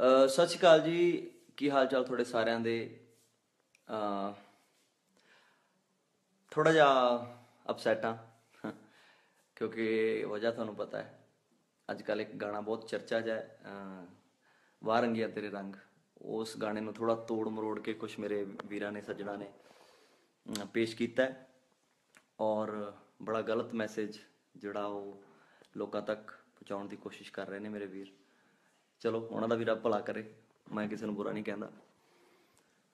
ਸਤਿ ਸ਼੍ਰੀ ਅਕਾਲ ਜੀ। ਕੀ ਹਾਲ ਚਾਲ ਤੁਹਾਡੇ ਸਾਰਿਆਂ ਦੇ? ਅ ਥੋੜਾ ਜਿਹਾ ਅਪਸੈਟ ਆ ਕਿਉਂਕਿ ਵਜ੍ਹਾ ਤੁਹਾਨੂੰ ਪਤਾ ਹੈ, ਅੱਜ ਕੱਲ ਇੱਕ ਗਾਣਾ ਬਹੁਤ ਚਰਚਾ 'ਚ ਹੈ। ਵਾਹ ਰੰਗਿਆ ਤੇਰੇ ਰੰਗ, ਉਸ ਗਾਣੇ ਨੂੰ ਥੋੜਾ ਤੋੜ ਮਰੋੜ ਕੇ ਕੁਝ ਮੇਰੇ ਵੀਰਾਂ ਨੇ, ਸੱਜਣਾ ਨੇ ਪੇਸ਼ ਕੀਤਾ ਹੈ। ਔਰ ਬੜਾ ਗਲਤ ਮੈਸੇਜ ਜਿਹੜਾ ਉਹ ਲੋਕਾਂ ਤੱਕ ਪਹੁੰਚਾਉਣ ਦੀ ਕੋਸ਼ਿਸ਼ ਕਰ ਰਹੇ ਨੇ ਮੇਰੇ ਵੀਰ। ਚਲੋ, ਉਹਨਾਂ ਦਾ ਵੀ ਰੱਬ ਭਲਾ ਕਰੇ, ਮੈਂ ਕਿਸੇ ਨੂੰ ਬੁਰਾ ਨਹੀਂ ਕਹਿੰਦਾ।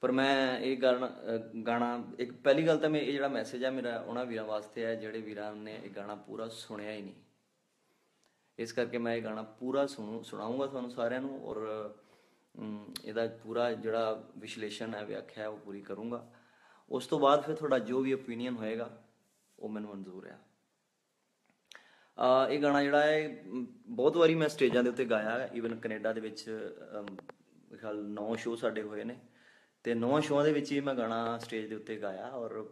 ਪਰ ਮੈਂ ਇਹ ਗਾਣਾ ਗਾਣਾ, ਇੱਕ ਪਹਿਲੀ ਗੱਲ ਤਾਂ ਮੈਂ, ਇਹ ਜਿਹੜਾ ਮੈਸੇਜ ਹੈ ਮੇਰਾ, ਉਹਨਾਂ ਵੀਰਾਂ ਵਾਸਤੇ ਹੈ ਜਿਹੜੇ ਵੀਰਾਂ ਨੇ ਇਹ ਗਾਣਾ ਪੂਰਾ ਸੁਣਿਆ ਹੀ ਨਹੀਂ। ਇਸ ਕਰਕੇ ਮੈਂ ਇਹ ਗਾਣਾ ਪੂਰਾ ਸੁਣੂ ਸੁਣਾਉਂਗਾ ਤੁਹਾਨੂੰ ਸਾਰਿਆਂ ਨੂੰ ਔਰ ਇਹਦਾ ਪੂਰਾ ਜਿਹੜਾ ਵਿਸ਼ਲੇਸ਼ਣ ਹੈ, ਵਿਆਖਿਆ ਹੈ, ਉਹ ਪੂਰੀ ਕਰੂੰਗਾ। ਉਸ ਤੋਂ ਬਾਅਦ ਫਿਰ ਤੁਹਾਡਾ ਜੋ ਵੀ ਓਪੀਨੀਅਨ ਹੋਏਗਾ, ਉਹ ਮੈਨੂੰ ਮਨਜ਼ੂਰ ਹੈ ਆ। ਇਹ ਗਾਣਾ ਜਿਹੜਾ ਹੈ ਬਹੁਤ ਵਾਰੀ ਮੈਂ ਸਟੇਜਾਂ ਦੇ ਉੱਤੇ ਗਾਇਆ ਹੈ ਈਵਨ ਕੈਨੇਡਾ ਦੇ ਵਿੱਚ ਅਮ, ਮੇਰੇ ਖਿਆਲ 9 ਸ਼ੋਅ ਸਾਡੇ ਹੋਏ ਨੇ। ਤੇ 9 ਸ਼ੋਆਂ ਦੇ ਵਿੱਚ ਹੀ ਮੈਂ ਗਾਣਾ ਸਟੇਜ ਦੇ ਉੱਤੇ ਗਾਇਆ ਔਰ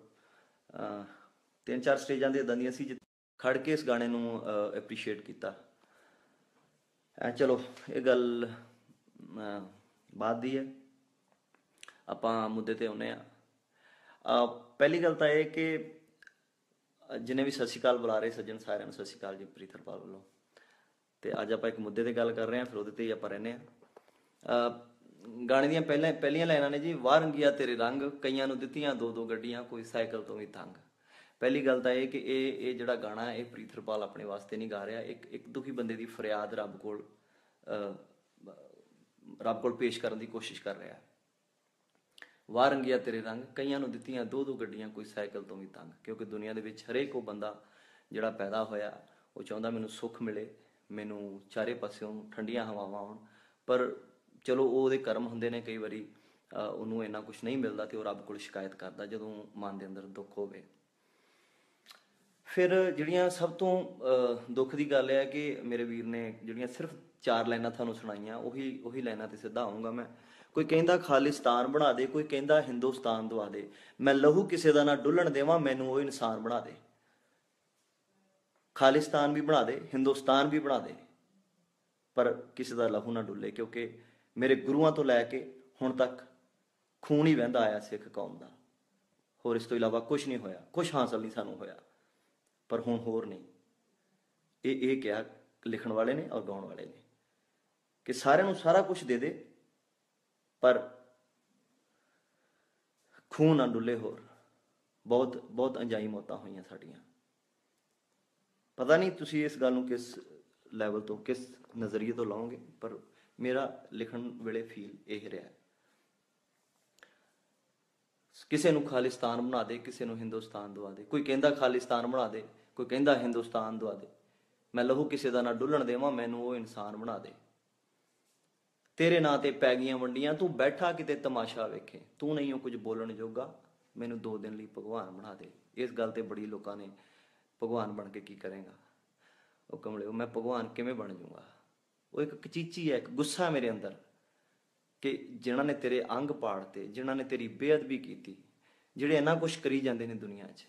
ਤਿੰਨ ਚਾਰ ਸਟੇਜਾਂ ਦੇ ਇਦਾਂ ਦੀਆਂ ਸੀ ਜਿੱਥੇ ਖੜ ਕੇ ਇਸ ਗਾਣੇ ਨੂੰ ਐਪਰੀਸ਼ੀਏਟ ਕੀਤਾ। ਐ ਚਲੋ ਇਹ ਗੱਲ ਅ, ਬਾਅਦ ਦੀ ਹੈ। ਆਪਾਂ ਮੁੱਦੇ ਤੇ ਆਉਨੇ ਆ ਪਹਿਲੀ ਗੱਲ ਤਾਂ ਇਹ ਕਿ ਜਿਨੇ ਵੀ ਸਤਿ ਸ਼੍ਰੀ ਅਕਾਲ ਬੁਲਾ ਰਹੇ ਸੱਜਣ ਸਾਰਿਆਂ ਨੂੰ ਸਤਿ ਸ਼੍ਰੀ ਅਕਾਲ ਜੀ ਪ੍ਰੀਤਰਪਾਲ ਵੱਲੋਂ। ਤੇ ਅੱਜ ਆਪਾਂ ਇੱਕ ਮੁੱਦੇ ਤੇ ਗੱਲ ਕਰ ਰਹੇ ਹਾਂ ਫਿਰ ਉਹਦੇ ਤੇ ਹੀ ਆਪਾਂ ਰਹਿੰਦੇ ਆ ਗਾਣੇ ਦੀਆਂ ਪਹਿਲਾਂ ਪਹਿਲੀਆਂ ਲਾਈਨਾਂ ਨੇ ਜੀ ਵਾਹ ਰੰਗੀਆ ਤੇਰੇ ਰੰਗ ਕਈਆਂ ਨੂੰ ਦਿੱਤੀਆਂ ਦੋ ਦੋ ਗੱਡੀਆਂ ਕੋਈ ਸਾਈਕਲ ਤੋਂ ਵੀ ਤੰਗ। ਪਹਿਲੀ ਗੱਲ ਤਾਂ ਇਹ ਕਿ ਇਹ ਇਹ ਜਿਹੜਾ ਗਾਣਾ ਹੈ ਇਹ ਪ੍ਰੀਤਰਪਾਲ ਆਪਣੇ ਵਾਸਤੇ ਨਹੀਂ ਗਾ ਰਿਹਾ। ਇੱਕ ਇੱਕ ਦੁਖੀ ਬੰਦੇ ਦੀ ਫਰਿਆਦ ਰੱਬ ਕੋਲ ਅ, ਰੱਬ ਕੋਲ ਪੇਸ਼ ਕਰਨ ਦੀ ਕੋਸ਼ਿਸ਼ ਕਰ ਰਿਹਾ। ਹੈ ਵਾਹ ਰੰਗੀਆ ਤੇਰੇ ਰੰਗ ਕਈਆਂ ਨੂੰ ਦਿੱਤੀਆਂ ਦੋ ਦੋ ਗੱਡੀਆਂ ਕੋਈ ਸਾਈਕਲ ਤੋਂ ਵੀ ਤੰਗ। ਕਿਉਂਕਿ ਦੁਨੀਆ ਦੇ ਵਿੱਚ ਹਰੇਕ ਉਹ ਬੰਦਾ ਜਿਹੜਾ ਪੈਦਾ ਹੋਇਆ ਉਹ ਚਾਹੁੰਦਾ ਮੈਨੂੰ ਸੁੱਖ ਮਿਲੇ ਮੈਨੂੰ ਚਾਰੇ ਪਾਸਿਓਂ ਠੰਡੀਆਂ ਹਵਾਵਾਂ ਆਉਣ। ਪਰ ਚਲੋ ਉਹ ਉਹਦੇ ਕਰਮ ਹੁੰਦੇ ਨੇ ਕਈ ਵਾਰੀ ਅ, ਉਹਨੂੰ ਇੰਨਾ ਕੁਝ ਨਹੀਂ ਮਿਲਦਾ ਤੇ ਉਹ ਰੱਬ ਕੋਲ ਸ਼ਿਕਾਇਤ ਕਰਦਾ ਜਦੋਂ ਮਨ ਦੇ ਅੰਦਰ ਦੁੱਖ ਹੋਵੇ। ਫਿਰ ਜਿਹੜੀਆਂ ਸਭ ਤੋਂ ਅ, ਦੁੱਖ ਦੀ ਗੱਲ ਹੈ ਕਿ ਮੇਰੇ ਵੀਰ ਨੇ ਜਿਹੜੀਆਂ ਸਿਰਫ ਚਾਰ ਲਾਈਨਾਂ ਤੁਹਾਨੂੰ ਸੁਣਾਈਆਂ ਉਹੀ ਉਹੀ ਲਾਈਨਾਂ ਤੇ ਸਿੱਧਾ ਆਉਂਗਾ ਮੈਂ। ਕੋਈ ਕਹਿੰਦਾ ਖਾਲਿਸਤਾਨ ਬਣਾ ਦੇ, ਕੋਈ ਕਹਿੰਦਾ ਹਿੰਦੁਸਤਾਨ ਦਵਾ ਦੇ। ਮੈਂ ਲਹੂ ਕਿਸੇ ਦਾ ਨਾ ਡੁੱਲਣ ਦੇਵਾਂ, ਮੈਨੂੰ ਉਹ ਇਨਸਾਨ ਬਣਾ ਦੇ। ਖਾਲਿਸਤਾਨ ਵੀ ਬਣਾ ਦੇ, ਹਿੰਦੁਸਤਾਨ ਵੀ ਬਣਾ ਦੇ। ਪਰ ਕਿਸੇ ਦਾ ਲਹੂ ਨਾ ਡੁੱਲੇ, ਕਿਉਂਕਿ ਮੇਰੇ ਗੁਰੂਆਂ ਤੋਂ ਲੈ ਕੇ ਹੁਣ ਤੱਕ ਖੂਨ ਹੀ ਵਹਿੰਦਾ ਆਇਆ ਸਿੱਖ ਕੌਮ ਦਾ। ਹੋਰ ਇਸ ਤੋਂ ਇਲਾਵਾ ਕੁਝ ਨਹੀਂ ਹੋਇਆ ਕੁਝ ਹਾਸਲ ਨਹੀਂ ਸਾਨੂੰ ਹੋਇਆ। ਪਰ ਹੁਣ ਹੋਰ ਨਹੀਂ। ਇਹ ਇਹ ਕਿਹਾ ਲਿਖਣ ਵਾਲੇ ਨੇ ਔਰ ਗਾਉਣ ਵਾਲੇ ਨੇ ਕਿ ਸਾਰਿਆਂ ਨੂੰ ਸਾਰਾ ਕੁਝ ਦੇ ਦੇ ਪਰ ਖੂਨ ਨਾ ਡੁੱਲੇ ਹੋਰ। ਬਹੁਤ ਬਹੁਤ ਅਣਜਾਈ ਮੌਤਾਂ ਹੋਈਆਂ ਸਾਡੀਆਂ। ਪਤਾ ਨਹੀਂ ਤੁਸੀਂ ਇਸ ਗੱਲ ਨੂੰ ਕਿਸ ਲੈਵਲ ਤੋਂ, ਕਿਸ ਨਜ਼ਰੀਏ ਤੋਂ ਲਾਓਗੇ, ਪਰ ਮੇਰਾ ਲਿਖਣ ਵੇਲੇ ਫੀਲ ਇਹ ਰਿਹਾ ਕਿਸੇ ਨੂੰ ਖਾਲਿਸਤਾਨ ਬਣਾ ਦੇ, ਕਿਸੇ ਨੂੰ ਹਿੰਦੁਸਤਾਨ ਦਵਾ ਦੇ। ਕੋਈ ਕਹਿੰਦਾ ਖਾਲਿਸਤਾਨ ਬਣਾ ਦੇ, ਕੋਈ ਕਹਿੰਦਾ ਹਿੰਦੁਸਤਾਨ ਦਵਾ ਦੇ। ਮੈਂ ਲਹੂ ਕਿਸੇ ਦਾ ਨਾ ਡੁੱਲਣ ਦੇਵਾਂ, ਮੈਨੂੰ ਉਹ ਇਨਸਾਨ ਬਣਾ ਦੇ। ਤੇਰੇ ਨਾਂ ਤੇ ਪੈ ਗਈਆਂ ਵੰਡੀਆਂ, ਤੂੰ ਬੈਠਾ ਕਿਤੇ ਤਮਾਸ਼ਾ ਵੇਖੇ। ਤੂੰ ਨਹੀਂ ਉਹ ਕੁਝ ਬੋਲਣ ਜੋਗਾ। ਮੈਨੂੰ ਦੋ ਦਿਨ ਲਈ ਭਗਵਾਨ ਬਣਾ ਦੇ। ਇਸ ਗੱਲ ਤੇ ਬੜੀ ਲੋਕਾਂ ਨੇ ਭਗਵਾਨ ਬਣ ਕੇ ਕੀ ਕਰੇਗਾ? ਉਹ ਕਮਲਿਓ, ਮੈਂ ਭਗਵਾਨ ਕਿਵੇਂ ਬਣ ਜਾਊਂਗਾ ਉਹ ਇੱਕ ਕਚੀਚੀ ਹੈ, ਇੱਕ ਗੁੱਸਾ ਮੇਰੇ ਅੰਦਰ ਕਿ ਜਿਨ੍ਹਾਂ ਨੇ ਤੇਰੇ ਅੰਗ ਪਾੜਤੇ, ਜਿਨ੍ਹਾਂ ਨੇ ਤੇਰੀ ਬੇਅਦਬੀ ਕੀਤੀ, ਜਿਹੜੇ ਇੰਨਾ ਕੁਝ ਕਰੀ ਜਾਂਦੇ ਨੇ ਦੁਨੀਆ 'ਚ।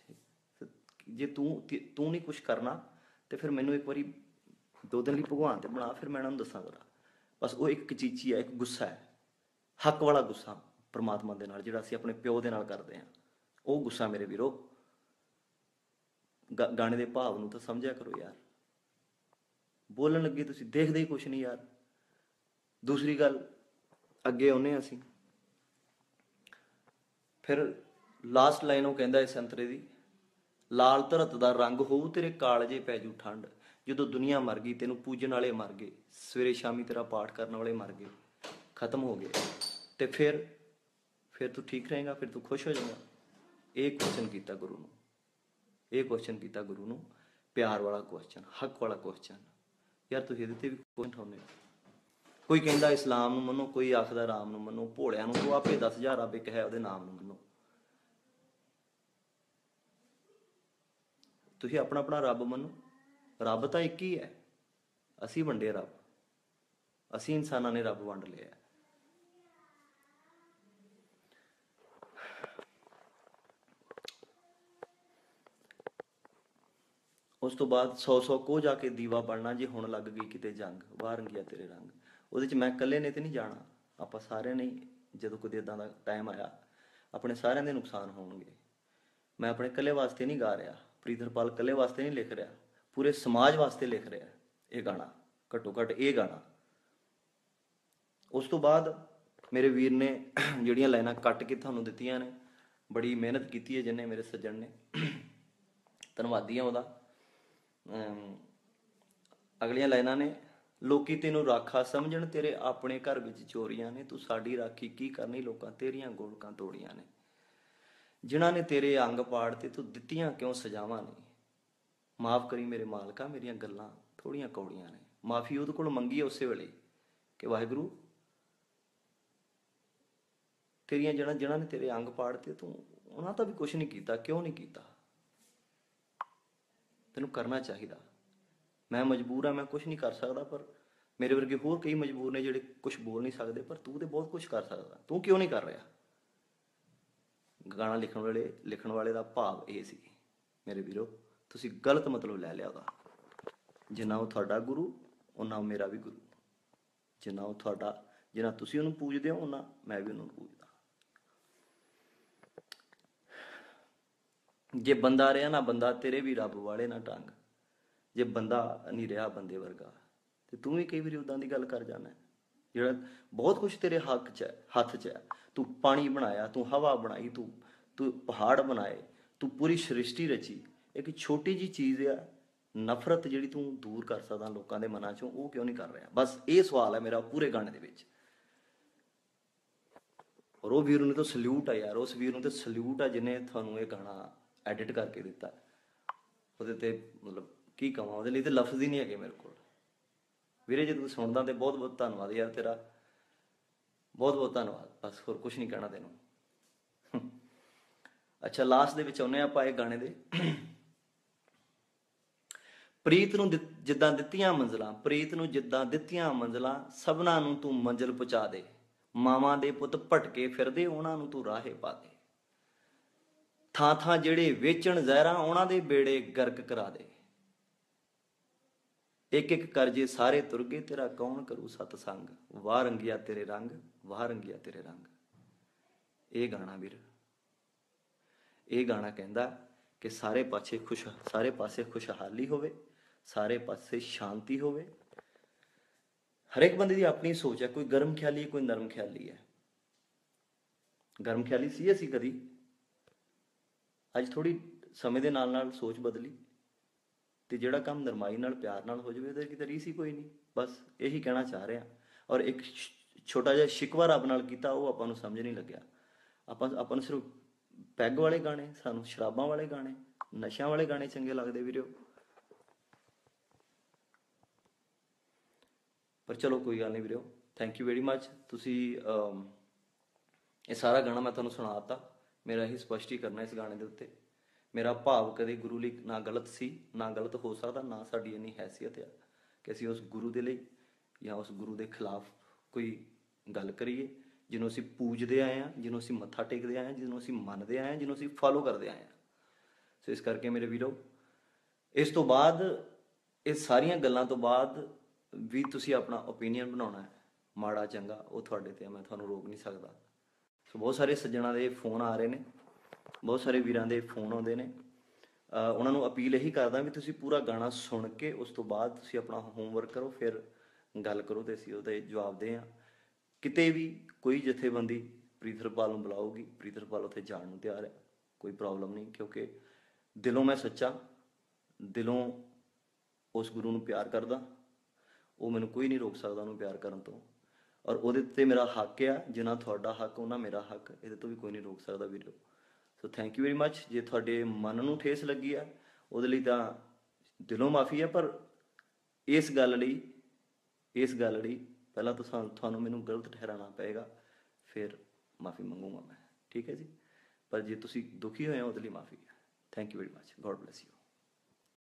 ਜੇ ਤੂੰ ਤੂੰ ਨਹੀਂ ਕੁਝ ਕਰਨਾ, ਤੇ ਫਿਰ ਮੈਨੂੰ ਇੱਕ ਵਾਰੀ ਦੋ ਦਿਨ ਲਈ ਭਗਵਾਨ ਤੇ ਬਣਾ, ਫਿਰ ਮੈਂ ਇਹਨਾਂ ਨੂੰ ਦੱਸਾਂ ਜ਼ਰਾ ਬਸ ਉਹ ਇੱਕ ਕਚੀਚੀ ਹੈ ਇੱਕ ਗੁੱਸਾ ਹੈ। ਹੱਕ ਵਾਲਾ ਗੁੱਸਾ ਪਰਮਾਤਮਾ ਦੇ ਨਾਲ, ਜਿਹੜਾ ਅਸੀਂ ਆਪਣੇ ਪਿਓ ਦੇ ਨਾਲ ਕਰਦੇ ਹਾਂ। ਉਹ ਗੁੱਸਾ ਮੇਰੇ ਵੀਰੋ, ਗਾ- ਗਾਣੇ ਦੇ ਭਾਵ ਨੂੰ ਤਾਂ ਸਮਝਿਆ ਕਰੋ ਯਾਰ। ਬੋਲਣ ਲੱਗੇ ਤੁਸੀਂ ਦੇਖਦੇ ਹੀ ਕੁਛ ਨਹੀਂ ਯਾਰ। ਦੂਸਰੀ ਗੱਲ, ਅੱਗੇ ਆਉਨੇ ਅਸੀਂ। ਫਿਰ ਲਾਸਟ ਲਾਈਨ ਉਹ ਕਹਿੰਦਾ ਇਸ ਸੰਤਰੇ ਦੀ, ਲਾਲ ਧਰਤ ਦਾ ਰੰਗ ਹੋਊ ਤੇਰੇ ਕਾਲਜੇ ਪੈ ਜੂ ਠੰਡ। ਜਦੋਂ ਦੁਨੀਆ ਮਰ ਗਈ, ਤੈਨੂੰ ਪੂਜਣ ਵਾਲੇ ਮਰ ਗਏ, ਸਵੇਰੇ ਸ਼ਾਮੀ ਤੇਰਾ ਪਾਠ ਕਰਨ ਵਾਲੇ ਮਰ ਗਏ, ਖਤਮ ਹੋ ਗਏ। ਤੇ ਫਿਰ ਫਿਰ ਤੂੰ ਠੀਕ ਰਹੇਗਾ, ਫਿਰ ਤੂੰ ਖੁਸ਼ ਹੋ ਜਾਏਗਾ। ਇਹ ਕੁਐਸਚਨ ਕੀਤਾ ਗੁਰੂ ਨੂੰ। ਇਹ ਕੁਐਸਚਨ ਕੀਤਾ ਗੁਰੂ ਨੂੰ। ਪਿਆਰ ਵਾਲਾ ਕੁਐਸਚਨ ਹੱਕ ਵਾਲਾ ਕੁਐਸਚਨ ਯਾਰ ਤੁਸੀਂ ਇਹਦੇ ਤੇ ਵੀ ਕੋਈ ਠਾਉਂਦੇ ਹੋ। ਕੋਈ ਕਹਿੰਦਾ ਇਸਲਾਮ ਨੂੰ ਮੰਨੋ, ਕੋਈ ਆਖਦਾ ਰਾਮ ਨੂੰ ਮੰਨੋ, ਭੋਲਿਆਂ ਨੂੰ ਤੂੰ ਆਪੇ 10000 ਰੱਬ ਇੱਕ ਹੈ, ਉਹਦੇ ਨਾਮ ਨੂੰ ਮੰਨੋ। ਤੁਸੀਂ ਆਪਣਾ ਆਪਣਾ ਰੱਬ ਮੰਨੋ। ਰੱਬ ਤਾਂ ਇੱਕ ਹੀ ਹੈ। ਅਸੀਂ ਵੰਡੇ ਰੱਬ। ਅਸੀਂ ਇਨਸਾਨਾਂ ਨੇ ਰੱਬ ਵੰਡ ਲਿਆ ਉਸ ਤੋਂ ਬਾਅਦ 100 100 ਕੋ ਜਾ ਕੇ ਦੀਵਾ ਬਣਨਾ ਜੇ ਹੁਣ ਲੱਗ ਗਈ ਕਿਤੇ ਜੰਗ ਵਾਹ ਰੰਗਿਆ ਤੇਰੇ ਰੰਗ। ਉਹਦੇ 'ਚ ਮੈਂ ਇਕੱਲੇ ਨੇ ਤੇ ਨਹੀਂ ਜਾਣਾ। ਆਪਾਂ ਸਾਰਿਆਂ ਨੇ ਜਦੋਂ ਕੋਈ ਇਦਾਂ ਦਾ ਟਾਈਮ ਆਇਆ, ਆਪਣੇ ਸਾਰਿਆਂ ਦੇ ਨੁਕਸਾਨ ਹੋਣਗੇ। ਮੈਂ ਆਪਣੇ ਇਕੱਲੇ ਵਾਸਤੇ ਨਹੀਂ ਗਾ ਰਿਹਾ। ਪ੍ਰੀਤਰਪਾਲ ਇਕੱਲੇ ਵਾਸਤੇ ਨਹੀਂ ਲਿਖ ਰਿਹਾ। ਪੂਰੇ ਸਮਾਜ ਵਾਸਤੇ ਲਿਖ ਰਿਹਾ ਇਹ ਗਾਣਾ ਘੱਟੋ ਘੱਟ ਇਹ ਗਾਣਾ। ਉਸ ਤੋਂ ਬਾਅਦ ਮੇਰੇ ਵੀਰ ਨੇ ਜਿਹੜੀਆਂ ਲਾਈਨਾਂ ਕੱਟ ਕੇ ਤੁਹਾਨੂੰ ਦਿੱਤੀਆਂ ਨੇ ਬੜੀ ਮਿਹਨਤ ਕੀਤੀ ਹੈ ਜਿੰਨੇ ਮੇਰੇ ਸੱਜਣ ਨੇ। ਧੰਨਵਾਦੀ ਹਾਂ ਉਹਦਾ। ਅਮ, ਅਗਲੀਆਂ ਲਾਈਨਾਂ ਨੇ ਲੋਕੀ ਤੈਨੂੰ ਰਾਖਾ ਸਮਝਣ ਤੇਰੇ ਆਪਣੇ ਘਰ ਵਿੱਚ ਚੋਰੀਆਂ ਨੇ ਤੂੰ ਸਾਡੀ ਰਾਖੀ ਕੀ ਕਰਨੀ ਲੋਕਾਂ ਤੇਰੀਆਂ ਗੋਲਕਾਂ ਤੋੜੀਆਂ ਨੇ। ਜਿਨ੍ਹਾਂ ਨੇ ਤੇਰੇ ਅੰਗ ਪਾੜ ਤੇ ਤੂੰ ਦਿੱਤੀਆਂ ਕਿਉਂ ਸਜ਼ਾਵਾਂ ਨੇ? ਮਾਫ ਕਰੀ ਮੇਰੇ ਮਾਲਕਾ, ਮੇਰੀਆਂ ਗੱਲਾਂ ਥੋੜੀਆਂ ਕੌੜੀਆਂ ਨੇ। ਮਾਫੀ ਉਹਦੇ ਕੋਲ ਮੰਗੀ ਉਸੇ ਵੇਲੇ ਕਿ ਵਾਹਿਗੁਰੂ, ਤੇਰੀਆਂ ਜਿਹੜਾ ਜਿਹਨਾਂ ਨੇ ਤੇਰੇ ਅੰਗ ਪਾੜ ਤੇ ਤੂੰ ਉਹਨਾਂ ਦਾ ਵੀ ਕੁਝ ਨਹੀਂ ਕੀਤਾ, ਕਿਉਂ ਨਹੀਂ ਕੀਤਾ? ਤੈਨੂੰ ਕਰਨਾ ਚਾਹੀਦਾ। ਮੈਂ ਮਜਬੂਰ ਆ, ਮੈਂ ਕੁਝ ਨਹੀਂ ਕਰ ਸਕਦਾ, ਪਰ ਮੇਰੇ ਵਰਗੇ ਹੋਰ ਕਈ ਮਜਬੂਰ ਨੇ ਜਿਹੜੇ ਕੁਝ ਬੋਲ ਨਹੀਂ ਸਕਦੇ, ਪਰ ਤੂੰ ਤੇ ਬਹੁਤ ਕੁਝ ਕਰ ਸਕਦਾ। ਤੂੰ ਕਿਉਂ ਨਹੀਂ ਕਰ ਰਿਹਾ? ਗਾਣਾ ਲਿਖਣ ਵਾਲੇ ਲਿਖਣ ਵਾਲੇ ਦਾ ਭਾਵ ਇਹ ਸੀ, ਮੇਰੇ ਵੀਰੋ। ਤੁਸੀਂ ਗਲਤ ਮਤਲਬ ਲੈ ਲਿਆ ਉਹਦਾ। ਜਿੰਨਾ ਉਹ ਤੁਹਾਡਾ ਗੁਰੂ ਉਹਨਾਂ ਉਹ ਮੇਰਾ ਵੀ ਗੁਰੂ। ਜਿੰਨਾ ਉਹ ਤੁਹਾਡਾ ਜਿੰਨਾ ਤੁਸੀਂ ਉਹਨੂੰ ਪੂਜਦੇ ਹੋ ਉਹਨਾਂ ਮੈਂ ਵੀ ਉਹਨੂੰ ਪੂਜਦਾ। ਜੇ ਬੰਦਾ ਰਿਹਾ ਨਾ ਬੰਦਾ, ਤੇਰੇ ਵੀ ਰੱਬ ਵਾਲੇ ਨਾ ਟੰਗ ਜੇ ਬੰਦਾ ਨਹੀਂ ਰਿਹਾ ਬੰਦੇ ਵਰਗਾ, ਤੇ ਤੂੰ ਵੀ ਕਈ ਵਾਰੀ ਉਦਾਂ ਦੀ ਗੱਲ ਕਰ ਜਾਣਾ ਜਿਹੜਾ ਬਹੁਤ ਕੁਝ ਤੇਰੇ ਹੱਕ 'ਚ ਹੈ, ਹੱਥ 'ਚ ਹੈ। ਤੂੰ ਪਾਣੀ ਬਣਾਇਆ, ਤੂੰ ਹਵਾ ਬਣਾਈ, ਤੂੰ ਤੂੰ ਪਹਾੜ ਬਣਾਏ, ਤੂੰ ਪੂਰੀ ਸ੍ਰਿਸ਼ਟੀ ਰਚੀ। ਇੱਕ ਛੋਟੀ ਜੀ ਚੀਜ਼ ਆ, ਨਫ਼ਰਤ ਜਿਹੜੀ ਤੂੰ ਦੂਰ ਕਰ ਸਕਦਾ ਲੋਕਾਂ ਦੇ ਮਨਾਂ 'ਚੋਂ, ਉਹ ਕਿਉਂ ਨਹੀਂ ਕਰ ਰਿਹਾ? ਬਸ ਇਹ ਸਵਾਲ ਹੈ ਮੇਰਾ ਪੂਰੇ ਗਾਣੇ ਦੇ ਵਿੱਚ। ਔਰ ਉਹ ਵੀਰ ਨੂੰ ਤਾਂ ਸਲੂਟ ਆ ਯਾਰ, ਉਸ ਵੀਰ ਨੂੰ ਤਾਂ ਸਲੂਟ ਆ ਜਿਹਨੇ ਤੁਹਾਨੂੰ ਇਹ ਗਾਣਾ ਐਡਿਟ ਕਰਕੇ ਦਿੱਤਾ। ਉਹਦੇ ਤੇ ਮਤਲਬ ਕੀ ਕਹਾਂ ਉਹਦੇ ਲਈ ਤੇ ਲਫ਼ਜ਼ ਹੀ ਨਹੀਂ ਹੈਗੇ ਮੇਰੇ ਕੋਲ। ਵੀਰੇ, ਜੇ ਤੂੰ ਸੁਣਦਾ ਤੇ ਬਹੁਤ ਬਹੁਤ ਧੰਨਵਾਦ ਯਾਰ ਤੇਰਾ। ਬਹੁਤ ਬਹੁਤ ਧੰਨਵਾਦ, ਬਸ ਹੋਰ ਕੁਝ ਨਹੀਂ ਕਹਿਣਾ ਤੈਨੂੰ। ਅੱਛਾ ਲਾਸਟ ਦੇ ਵਿੱਚ ਆਉਨੇ ਆਪਾਂ ਇਹ ਗਾਣੇ ਦੇ। ਪ੍ਰੀਤ ਨੂੰ ਦਿੱਤ- ਜਿੱਦਾਂ ਦਿੱਤੀਆਂ ਮੰਜ਼ਲਾਂ, ਪ੍ਰੀਤ ਨੂੰ ਜਿੱਦਾਂ ਦਿੱਤੀਆਂ ਮੰਜ਼ਲਾਂ, ਸਭਨਾਂ ਨੂੰ ਤੂੰ ਮੰਜ਼ਲ ਪਹੁੰਚਾ ਦੇ। ਮਾਵਾਂ ਦੇ ਪੁੱਤ ਭਟਕੇ ਫਿਰਦੇ, ਉਹਨਾਂ ਨੂੰ ਤੂੰ ਰਾਹੇ ਪਾ ਦੇ। ਥਾਂ ਥਾਂ ਜਿਹੜੇ ਵੇਚਣ ਜ਼ਹਿਰਾਂ, ਉਹਨਾਂ ਦੇ ਬੇੜੇ ਗਰਕ ਕਰਾ ਦੇ। ਇੱਕ ਇੱਕ ਕਰਜੇ ਸਾਰੇ ਤੁਰ ਗਏ, ਤੇਰਾ ਕੌਣ ਕਰੂ ਸਤ ਸੰਗ ਵਾਹ ਰੰਗਿਆ ਤੇਰੇ ਰੰਗ, ਵਾਹ ਰੰਗਿਆ ਤੇਰੇ ਰੰਗ। ਇਹ ਗਾਣਾ ਵੀਰ, ਇਹ ਗਾਣਾ ਕਹਿੰਦਾ ਕਿ ਸਾਰੇ ਪਾਸੇ ਖੁਸ਼, ਸਾਰੇ ਪਾਸੇ ਖੁਸ਼ਹਾਲੀ ਹੋਵੇ। ਸਾਰੇ ਪਾਸੇ ਸ਼ਾਂਤੀ ਹੋਵੇ। ਹਰੇਕ ਬੰਦੇ ਦੀ ਆਪਣੀ ਸੋਚ ਹੈ, ਕੋਈ ਗਰਮ ਖਿਆਲੀ ਹੈ, ਕੋਈ ਨਰਮ ਖਿਆਲੀ ਹੈ। ਗਰਮ ਖਿਆਲੀ ਸੀ ਅਸੀਂ ਕਦੀ? ਅੱਜ ਥੋੜੀ ਸਮੇਂ ਦੇ ਨਾਲ ਨਾਲ ਸੋਚ ਬਦਲੀ ਤੇ ਜਿਹੜਾ ਕੰਮ ਨਰਮਾਈ ਨਾਲ, ਪਿਆਰ ਨਾਲ ਹੋ ਜਾਵੇ, ਉਹਦੇ ਕੀ ਤਰੀ ਸੀ ਕੋਈ ਨਹੀਂ। ਬਸ ਇਹੀ ਕਹਿਣਾ ਚਾਹ ਰਿਹਾ। ਔਰ ਇੱਕ ਛੋਟਾ ਜਿਹਾ ਸ਼ਿਕਵਾ ਰੱਬ ਨਾਲ ਕੀਤਾ, ਉਹ ਆਪਾਂ ਨੂੰ ਸਮਝ ਨਹੀਂ ਲੱਗਿਆ। ਆਪਾਂ ਆਪਾਂ ਨੂੰ ਸਿਰਫ ਪੈਗ ਵਾਲੇ ਗਾਣੇ, ਸਾਨੂੰ ਸ਼ਰਾਬਾਂ ਵਾਲੇ ਗਾਣੇ, ਨਸ਼ਿਆਂ ਵਾਲੇ ਗਾਣੇ ਚੰਗੇ ਲੱਗਦੇ ਵੀਰੋ। ਪਰ ਚਲੋ ਕੋਈ ਗੱਲ ਨਹੀਂ ਵੀਰੋ। ਥੈਂਕ ਯੂ ਵੈਰੀ ਮੱਚ ਤੁਸੀਂ ਇਹ ਸਾਰਾ ਗਾਣਾ ਮੈਂ ਤੁਹਾਨੂੰ ਸੁਣਾਤਾ ਮੇਰਾ ਇਹ ਸਪਸ਼ਟੀਕਰਨ ਹੈ ਇਸ ਗਾਣੇ ਦੇ ਉੱਤੇ। ਮੇਰਾ ਭਾਵ ਕਦੇ ਗੁਰੂ ਲਈ ਨਾ ਗਲਤ ਸੀ, ਨਾ ਗਲਤ ਹੋ ਸਕਦਾ, ਨਾ ਸਾਡੀ ਇੰਨੀ ਹੈਸੀਅਤ ਆ ਕਿ ਅਸੀਂ ਉਸ ਗੁਰੂ ਦੇ ਲਈ ਜਾਂ ਉਸ ਗੁਰੂ ਦੇ ਖਿਲਾਫ ਕੋਈ ਗੱਲ ਕਰੀਏ, ਜਿਹਨੂੰ ਅਸੀਂ ਪੂਜਦੇ ਆਏ ਆ ਜਿਹਨੂੰ ਅਸੀਂ ਮੱਥਾ ਟੇਕਦੇ ਆਏ ਆ ਜਿਹਨੂੰ ਅਸੀਂ ਮੰਨਦੇ ਆਏ ਆ ਜਿਹਨੂੰ ਅਸੀਂ ਫਾਲੋ ਕਰਦੇ ਆਏ ਆ ਸੋ ਇਸ ਕਰਕੇ ਮੇਰੇ ਵੀਰੋ, ਇਸ ਤੋਂ ਬਾਅਦ, ਇਹ ਸਾਰੀਆਂ ਗੱਲਾਂ ਤੋਂ ਬਾਅਦ ਵੀ ਤੁਸੀਂ ਆਪਣਾ ਓਪੀਨੀਅਨ ਬਣਾਉਣਾ ਹੈ ਮਾੜਾ ਚੰਗਾ ਉਹ ਤੁਹਾਡੇ ਤੇ ਆ, ਮੈਂ ਤੁਹਾਨੂੰ ਰੋਕ ਨਹੀਂ ਸਕਦਾ। ਸੋ ਬਹੁਤ ਸਾਰੇ ਸੱਜਣਾ ਦੇ ਫੋਨ ਆ ਰਹੇ ਨੇ ਬਹੁਤ ਸਾਰੇ ਵੀਰਾਂ ਦੇ ਫੋਨ ਆਉਂਦੇ ਨੇ। ਅਹ ਉਹਨਾਂ ਨੂੰ ਅਪੀਲ ਇਹੀ ਕਰਦਾ ਵੀ ਤੁਸੀਂ ਪੂਰਾ ਗਾਣਾ ਸੁਣ ਕੇ ਉਸ ਤੋਂ ਬਾਅਦ ਤੁਸੀਂ ਆਪਣਾ ਹੋਮਵਰਕ ਕਰੋ ਫਿਰ ਗੱਲ ਕਰੋ ਤੇ ਅਸੀਂ ਉਹਦੇ ਜਵਾਬ ਦੇ ਆ ਕਿਤੇ ਵੀ ਕੋਈ ਜਥੇਬੰਦੀ ਪ੍ਰੀਤਰਪਾਲ ਨੂੰ ਬੁਲਾਊਗੀ ਪ੍ਰੀਤਰਪਾਲ ਉੱਥੇ ਜਾਣ ਨੂੰ ਤਿਆਰ ਹੈ ਕੋਈ ਪ੍ਰੋਬਲਮ ਨਹੀਂ ਕਿਉਂਕਿ ਦਿਲੋਂ ਮੈਂ ਸੱਚਾ ਦਿਲੋਂ ਉਸ ਗੁਰੂ ਨੂੰ ਪਿਆਰ ਕਰਦਾ ਉਹ ਮੈਨੂੰ ਕੋਈ ਨਹੀਂ ਰੋਕ ਸਕਦਾ ਉਹਨੂੰ ਪਿਆਰ ਕਰਨ ਤੋਂ। ਔਰ ਉਹਦੇ ਤੇ ਮੇਰਾ ਹੱਕ ਆ, ਜਿੰਨਾ ਤੁਹਾਡਾ ਹੱਕ, ਉਹਨਾਂ ਮੇਰਾ ਹੱਕ। ਇਹਦੇ ਤੋਂ ਵੀ ਕੋਈ ਨਹੀਂ ਰੋਕ ਸਕਦਾ ਵੀਰੋ। So thank you very much ਜੇ ਤੁਹਾਡੇ ਮਨ ਨੂੰ ਠੇਸ ਲੱਗੀ ਆ, ਉਹਦੇ ਲਈ ਤਾਂ ਦਿਲੋਂ ਮਾਫੀ ਹੈ ਪਰ ਇਸ ਗੱਲ ਲਈ, ਇਸ ਗੱਲ ਲਈ ਪਹਿਲਾਂ ਤਾਂ ਸਾਨੂੰ- ਤੁਹਾਨੂੰ ਮੈਨੂੰ ਗਲਤ ਠਹਿਰਾਣਾ ਪਏਗਾ, ਫਿਰ ਮਾਫੀ ਮੰਗੂਗਾ ਮੈਂ। ਠੀਕ ਹੈ ਜੀ? ਪਰ ਜੇ ਤੁਸੀਂ ਦੁਖੀ ਹੋਏ ਹੋ, ਉਹਦੇ ਲਈ ਮਾਫੀ ਹੈ thank you very much god bless you